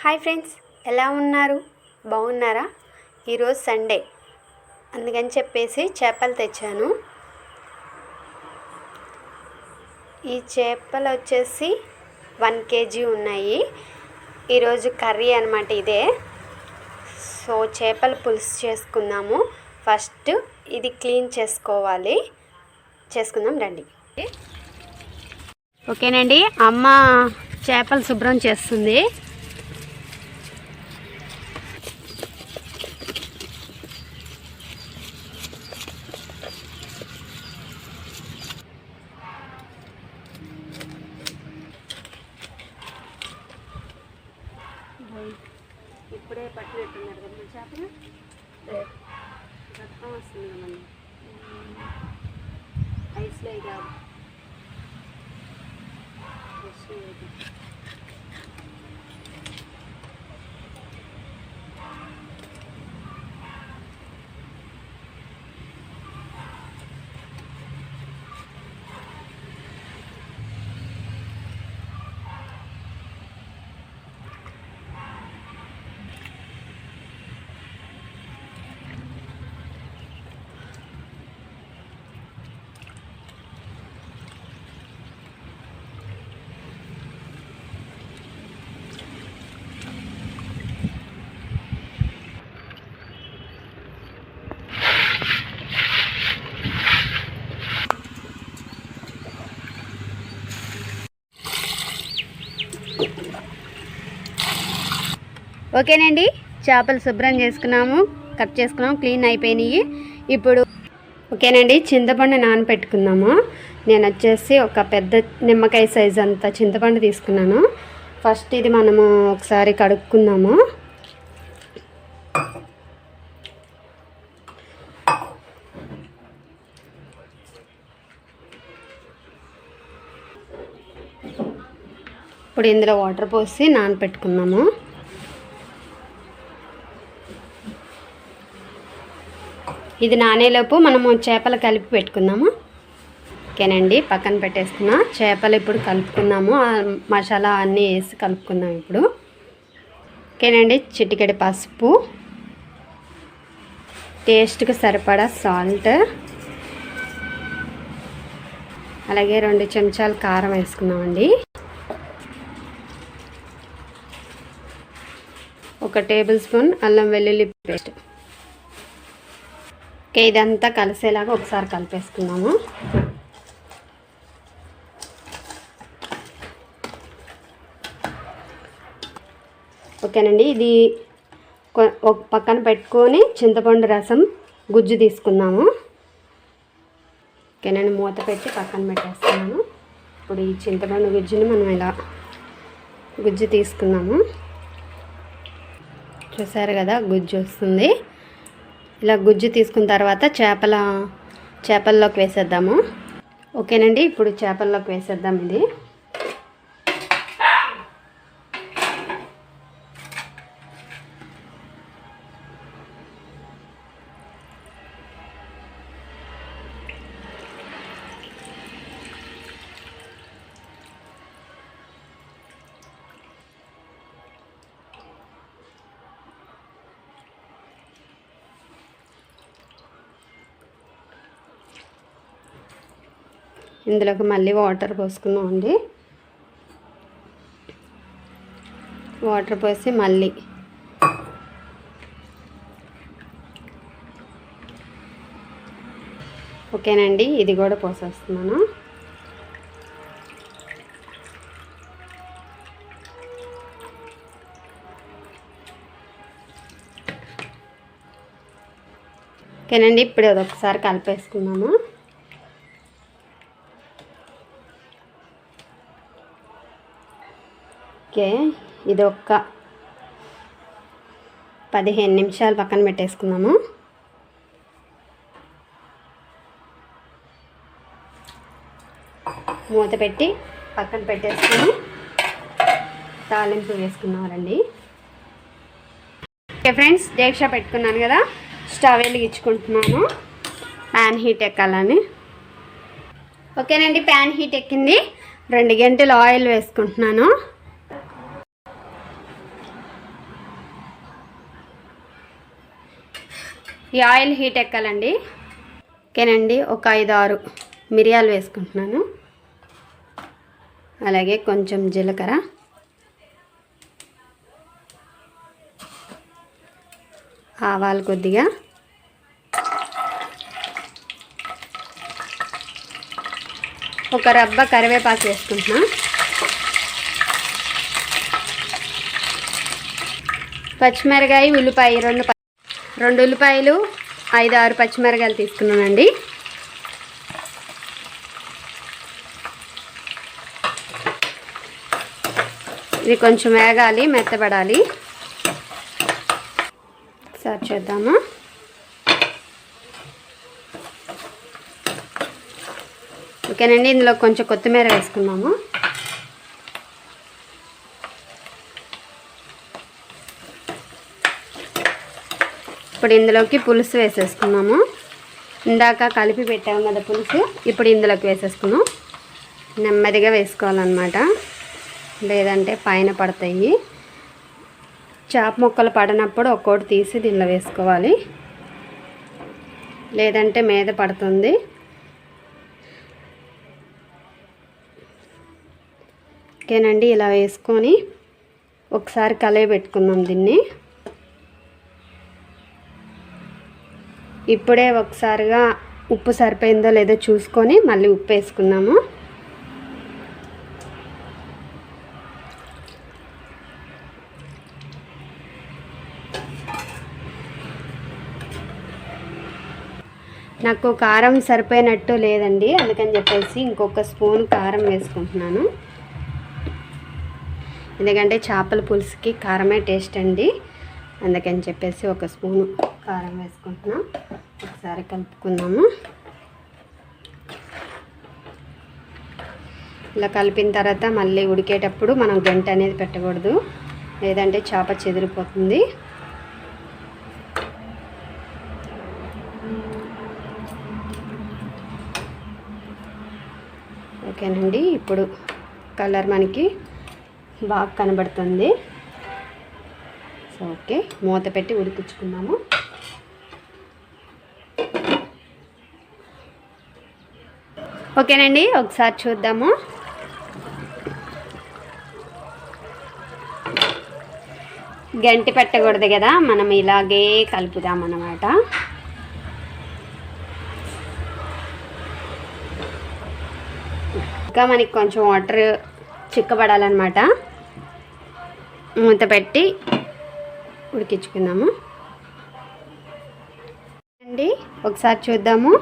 Hi friends ఎలా ఉన్నారు? బాగున్నారా? ఈరోజు సండే. అందుకని చెప్పేసి చేపలు తెచ్చాను. ఈ చేపలు వచ్చేసి వన్ కేజీ ఉన్నాయి. ఈరోజు కర్రీ అనమాట ఇదే. సో చేపల పులుసు చేసుకుందాము. ఫస్ట్ ఇది క్లీన్ చేసుకోవాలి. చేసుకుందాం రండి. ఓకేనండి అమ్మ చేపలు శుభ్రం చేస్తుంది. ఇప్పుడే పట్టినట్టున్నారు కదా మన చేపలు? రక్తం వస్తుంది కదండి ఐస్లో కాదు ఫ్రెష్ ఓకేనండి? చేపలు శుభ్రం చేసుకున్నాము కట్ చేసుకున్నాము క్లీన్ అయిపోయినాయి. ఇప్పుడు ఓకేనండి చింతపండు నానపెట్టుకుందాము. నేను వచ్చేసి ఒక పెద్ద నిమ్మకాయ సైజ్ అంత చింతపండు తీసుకున్నాను. ఫస్ట్ ఇది మనము ఒకసారి కడుక్కుందాము. ఇప్పుడు ఇందులో వాటర్ పోసి నానపెట్టుకున్నాము ఇది నానేలోపు మనము చేపలు కలిపి పెట్టుకుందాము. ఓకేనండి పక్కన పెట్టేస్తున్నా. చేపలు ఇప్పుడు కలుపుకుందాము మసాలా అన్నీ వేసి కలుపుకుందాం ఇప్పుడు. ఓకేనండి చిటికెడి పసుపు. టేస్ట్కి సరిపడా సాల్ట్. అలాగే రెండు చెంచాలు కారం వేసుకుందామండి. ఒక టేబుల్ స్పూన్ అల్లం వెల్లుల్లి పేస్ట్ ఓకే ఇదంతా కలిసేలాగా ఒకసారి కలిపేసుకున్నాము ఓకేనండి ఇది ఒక పక్కన పెట్టుకొని చింతపండు రసం గుజ్జు తీసుకుందాము. నేను మూత పెట్టి పక్కన పెట్టేస్తున్నాను. ఇప్పుడు ఈ చింతపండు గుజ్జుని మనం ఇలా గుజ్జు తీసుకుందాము. చూసారు కదా గుజ్జు వస్తుంది. ఇలా గుజ్జు తీసుకున్న తర్వాత చేపల చేపల్లోకి వేసేద్దాము. ఓకేనండి ఇప్పుడు చేపల్లోకి వేసేద్దాం ఇది. ఇందులోకి మళ్ళీ వాటర్ పోసుకున్నామండి వాటర్ పోసి మళ్ళీ ఓకేనండి ఇది కూడా పోసేస్తున్నాను. ఓకేనండి ఇప్పుడు అదొకసారి ఒకసారి కలిపేసుకున్నాము ఓకే ఇది ఒక్క పదిహేను నిమిషాలు పక్కన పెట్టేసుకుందాము. మూత పెట్టి పక్కన పెట్టేసుకుని తాలింపు వేసుకున్నారండి. ఓకే ఫ్రెండ్స్ దీక్ష పెట్టుకున్నాను కదా స్టవ్ వెలిగించుకుంటున్నాను ప్యాన్ హీట్ ఎక్కాలని. ఓకేనండి ప్యాన్ హీట్ ఎక్కింది. రెండు గంటలు ఆయిల్ వేసుకుంటున్నాను. ఈ ఆయిల్ హీట్ ఎక్కాలండి. ఓకేనండి ఒక ఐదు ఆరు మిరియాలు వేసుకుంటున్నాను. అలాగే కొంచెం జీలకర్ర. ఆవాలు కొద్దిగా. ఒక రబ్బ కరివేపాకు వేసుకుంటున్నా. పచ్చిమిరకాయ ఉల్లిపాయ రెండు రెండు ఉల్లిపాయలు ఐదు ఆరు పచ్చిమిరకాయలు తీసుకున్నానండి. ఇది కొంచెం వేగాలి మెత్తబడాలి. సర్వ్ చేద్దాము. ఓకేనండి ఇందులో కొంచెం కొత్తిమీర వేసుకున్నాము. ఇప్పుడు ఇందులోకి పులుసు వేసేసుకున్నాము. ఇందాక కలిపి పెట్టాము కదా పులుసు ఇప్పుడు ఇందులోకి వేసేసుకున్నాం. నెమ్మదిగా వేసుకోవాలన్నమాట. లేదంటే పైన పడతాయి. చేప ముక్కలు పడినప్పుడు ఒక్కోటి తీసి దీనిలో వేసుకోవాలి. లేదంటే మీద పడుతుంది. ఓకేనండి ఇలా వేసుకొని ఒకసారి కలయి పెట్టుకుందాం దీన్ని. ఇప్పుడే ఒకసారిగా ఉప్పు సరిపోయిందో లేదో చూసుకొని మళ్ళీ ఉప్పు వేసుకున్నాము నాకు కారం సరిపోయినట్టు లేదండి అందుకని చెప్పేసి ఇంకొక స్పూన్ కారం వేసుకుంటున్నాను. ఎందుకంటే చేపల పులుసుకి కారమే టేస్ట్ అండి అందుకని చెప్పేసి ఒక స్పూను. కారం వేసుకుంటున్నాం. ఒకసారి కలుపుకుందాము. ఇలా కలిపిన తర్వాత మళ్ళీ ఉడికేటప్పుడు మనం గంట అనేది పెట్టకూడదు. లేదంటే చేప చెదిరిపోతుంది. ఓకేనండి ఇప్పుడు కలర్ మనకి బాగా కనబడుతుంది. సో ఓకే మూత పెట్టి ఉడికించుకున్నాము ఓకేనండి ఒకసారి చూద్దాము. గంటి పెట్టకూడదు కదా మనం ఇలాగే కలుపుదాం అన్నమాట. ఇంకా మనకి కొంచెం వాటర్ చిక్కబడాలన్నమాట. మూత పెట్టి ఉడికించుకుందాము. అండి ఒకసారి చూద్దాము.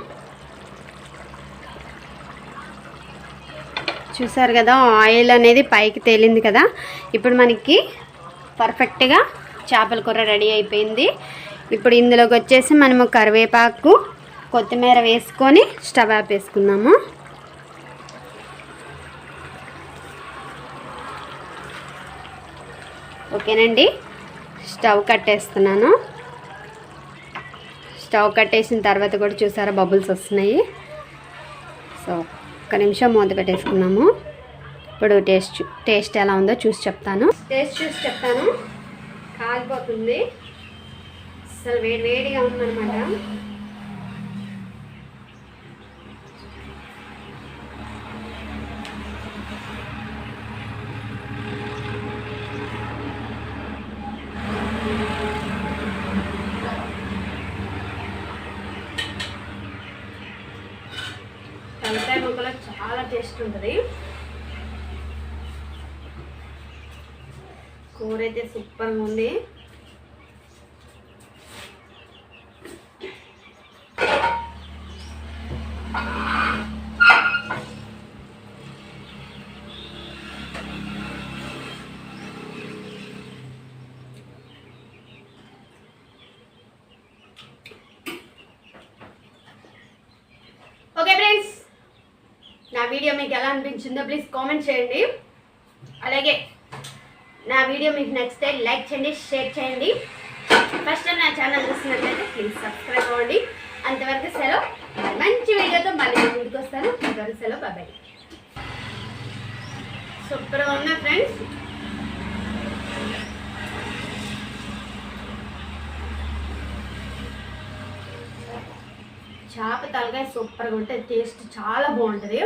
చూసారు కదా ఆయిల్ అనేది పైకి తేలింది కదా. ఇప్పుడు మనకి పర్ఫెక్ట్గా చేపల కూర రెడీ అయిపోయింది. ఇప్పుడు ఇందులోకి వచ్చేసి మనము కరివేపాకు కొత్తిమీర వేసుకొని స్టవ్ ఆపేసుకుందాము ఓకేనండి? స్టవ్ కట్టేస్తున్నాను. స్టవ్ కట్టేసిన తర్వాత కూడా చూసారా బబుల్స్ వస్తున్నాయి. సో ఒక్క నిమిషం మూత పెట్టేసుకున్నాము. ఇప్పుడు టేస్ట్ టేస్ట్ ఎలా ఉందో చూసి చెప్తాను. టేస్ట్ చూసి చెప్తాను. కాలిపోతుంది. అసలు వేడి వేడిగా ఉందన్నమాట తలకాయ ముక్కలో చాలా టేస్ట్ ఉంటుంది కూర అయితే సూపర్గా ఉంది ఓకే ఫ్రెండ్స్ నా వీడియో మీకు ఎలా అనిపించిందో ప్లీజ్ కామెంట్ చేయండి. అలాగే నా వీడియో మీకు నచ్చితే లైక్ చేయండి షేర్ చేయండి. ఫస్ట్ టైం నా ఛానల్ చూసినట్లయితే ప్లీజ్ సబ్స్క్రైబ్ అవ్వండి. అంతవరకు సెలవు. మంచి వీడియోతో మళ్ళీ ముందుకు వస్తాను. అంతవరకు సెలవు. బాబాయ్ సూపర్గా ఉన్నా ఫ్రెండ్స్ చేప తలకాయ సూపర్గా ఉంటుంది టేస్ట్ చాలా బాగుంటుంది.